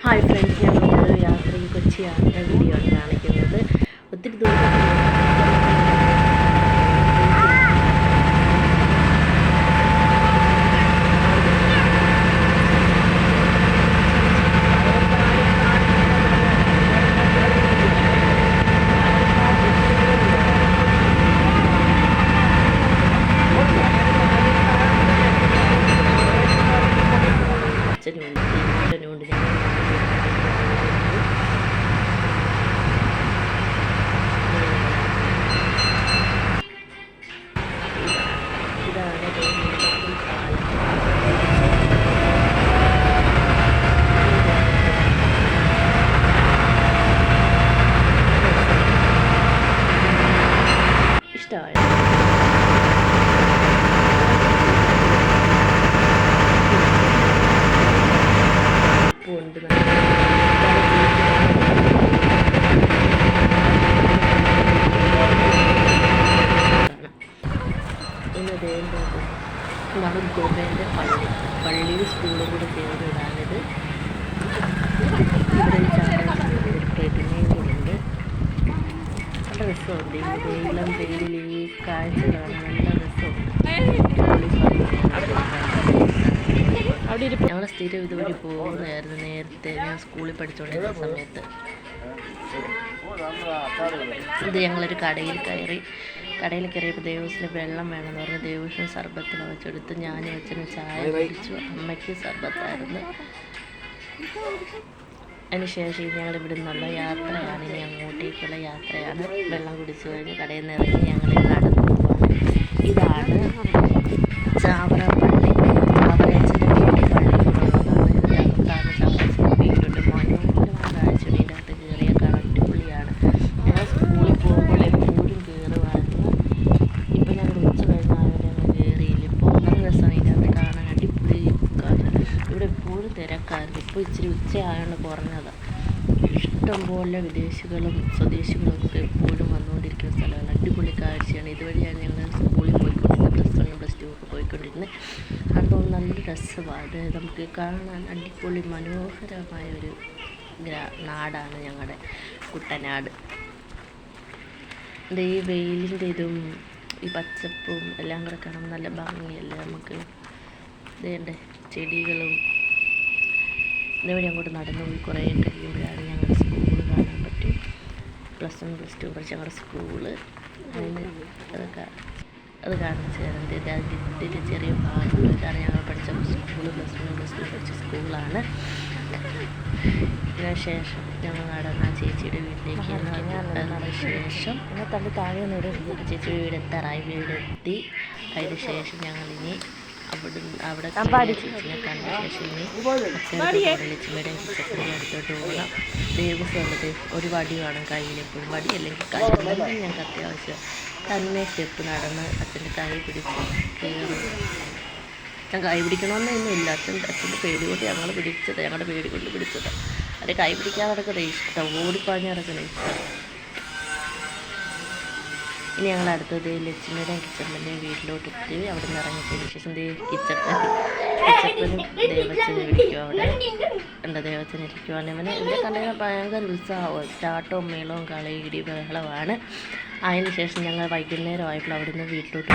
Hi friends నేను యాత్ర వచ్చి యాత్ర వీడియో ഇതാണ് ഗോപേന്റെ പള്ളി. പള്ളിയിൽ സ്കൂളും കൂടെ ചേർന്നിടാനിത് ഇവിടെ ഒരു ചാനൽ പ്രതിമയും കൂടെ ഉണ്ട് നല്ല രസമുണ്ട് ഈ വെയിലും വെയിലിൽ കാഴ്ച കാണാൻ നല്ല അവിടെ ഇരിപ്പ് ഞങ്ങൾ സ്ഥിരം ഇതുവഴി പോകുന്നതായിരുന്നു നേരത്തെ ഞാൻ സ്കൂളിൽ പഠിച്ചുകൊണ്ടിരുന്ന സമയത്ത് ഇത് ഞങ്ങളൊരു കടയിൽ കയറി കടയിൽ കയറിയപ്പോൾ ദേവസിന് വെള്ളം വേണമെന്ന് പറഞ്ഞ് ദേവസിന് സർബത്തിന് വെച്ചെടുത്ത് ഞാനും അച്ഛനും ചായ കുടിച്ചു അമ്മയ്ക്ക് സർബത്തായിരുന്നു അതിനുശേഷം ഞങ്ങൾ ഇവിടെ നിന്നുള്ള യാത്രയാണ്. ഇനി അങ്ങോട്ടേക്കുള്ള യാത്രയാണ്. വെള്ളം കുടിച്ചു കഴിഞ്ഞ് കടയിൽ നിന്ന് ഇറങ്ങി ഞങ്ങൾ നടന്നു ഇതാണ് ചാവറ പള്ളി ചാവറയച്ചന്റെ വീട്ടിൽ പള്ളി ഉള്ളതാണ് ഇതിന്റെ അകത്താണ് ചാവറയച്ചന്റെ വീടുണ്ട് മനോഹരമായ കാഴ്ചയാണ് ഇതിന്റെ അകത്ത് കയറിയ അടിപൊളിയാണ് ഞങ്ങൾ സ്കൂളിൽ പോകുമ്പോൾ എപ്പോഴും കയറുമായിരുന്നു ഇപ്പം ഞങ്ങൾ ഉച്ച കഴിഞ്ഞാൽ ഞങ്ങൾ കയറിയില്ല ഇപ്പോൾ നല്ല രസമാണ് ഇതിന്റെ അകത്ത് കാണാൻ അടിപൊളി കാണാൻ ഇവിടെ എപ്പോഴും തിരക്കായിരുന്നു ഇപ്പോൾ കുറഞ്ഞത്. ഇഷ്ടംപോലെ വിദേശികളും സ്വദേശികളും ഒക്കെ എപ്പോഴും വന്നുകൊണ്ടിരിക്കുന്ന സ്ഥലമാണ്. അടിപൊളി കാഴ്ചയാണ്. ഇതുവഴിയാണ് ഞങ്ങൾ സ്കൂളിൽ പോയിക്കൊണ്ടിരുന്നത് പ്ലസ് വണ്ണും പ്ലസ് ടു ഒക്കെ പോയിക്കൊണ്ടിരുന്നത് അപ്പോൾ നല്ല രസമാണ് നമുക്ക് കാണാൻ അടിപൊളി മനോഹരമായ ഒരു നാടാണ് ഞങ്ങളുടെ കുട്ടനാട്. ഈ വെയിലിന്റെ ഇതും ഈ പച്ചപ്പും എല്ലാം കൂടെ കാണുമ്പോൾ നല്ല ഭംഗിയല്ലേ നമുക്ക്? ഇതേണ്ടേ ചെടികളും ഇതുവഴി അങ്ങോട്ട് നടന്നു പോയി കുറേ കഴിയുമ്പോഴാണ് ഞങ്ങളുടെ സ്കൂൾ കാണാൻ പറ്റും. പ്ലസ് വൺ പ്ലസ് ടു പഠിച്ച ഞങ്ങളുടെ സ്കൂൾ അതിന് അത് അത് കാണിച്ചു തരാം. ഇത് ഇതിന്റെ ചെറിയ ഭാഗം ഇതാണ് ഞങ്ങൾ പഠിച്ച school plus one plus two പഠിച്ച സ്കൂളാണ് ശേഷം ഞങ്ങൾ നടന്ന ആ ചേച്ചിയുടെ വീട്ടിലേക്ക് ശേഷം ചേച്ചിയുടെ വീട് എത്താറായി വീടെത്തി. അതിന് ശേഷം ഞങ്ങളിനി അവിടുന്ന് അവിടെ ചേച്ചിനെ കണ്ട ശേഷം ഇനി അച്ഛന്റെ ലക്ഷ്മിയുടെ ചക്കരി അടുത്തോട്ട് പോകാം ദേവസ്വമുള്ളത് ഒരു വടി വേണം കയ്യിൽ എപ്പോഴും. വടി അല്ലെങ്കിൽ കൈ ഞങ്ങൾക്ക് അത്യാവശ്യം തന്നെ സ്റ്റെപ്പ് നടന്ന് അച്ഛന്റെ കൈ പിടിച്ച് കയറി. ഞാൻ കൈ പിടിക്കണമെന്നൊന്നും ഇല്ല. അച്ഛൻ അച്ഛന്റെ പേടി കൊണ്ട് ഞങ്ങൾ പിടിച്ചത്. ഞങ്ങളുടെ പേടി കൊണ്ട് പിടിച്ചത്. അത് കൈ പിടിക്കാൻ നടക്കുന്ന ഇഷ്ടം. ഓടിപ്പാഞ്ഞ് നടക്കുന്ന ഇഷ്ടം. ഇനി ഞങ്ങൾ അടുത്തത് ലക്ഷ്മിയുടെ കിച്ചപ്പന്റെയും വീട്ടിലോട്ട് എത്തി അവിടെ നിന്ന് ഇറങ്ങിയതിന് ശേഷം കിച്ചപ്പൻ കിച്ചപ്പനും ദേവച്ചനും ഇരിക്കും അവിടെ. എന്താ ദേവച്ചനെ ഇരിക്കുവാണ്. ഇവന് ഇവിടെ കണ്ടുകഴിഞ്ഞാൽ ഭയങ്കര ഉത്സാഹവും ചാട്ടവും മേളവും കളി ഇടി ബഹളമാണ് അതിന് ശേഷം ഞങ്ങൾ വൈകുന്നേരം ആയപ്പോൾ അവിടെ നിന്ന് വീട്ടിലോട്ട്.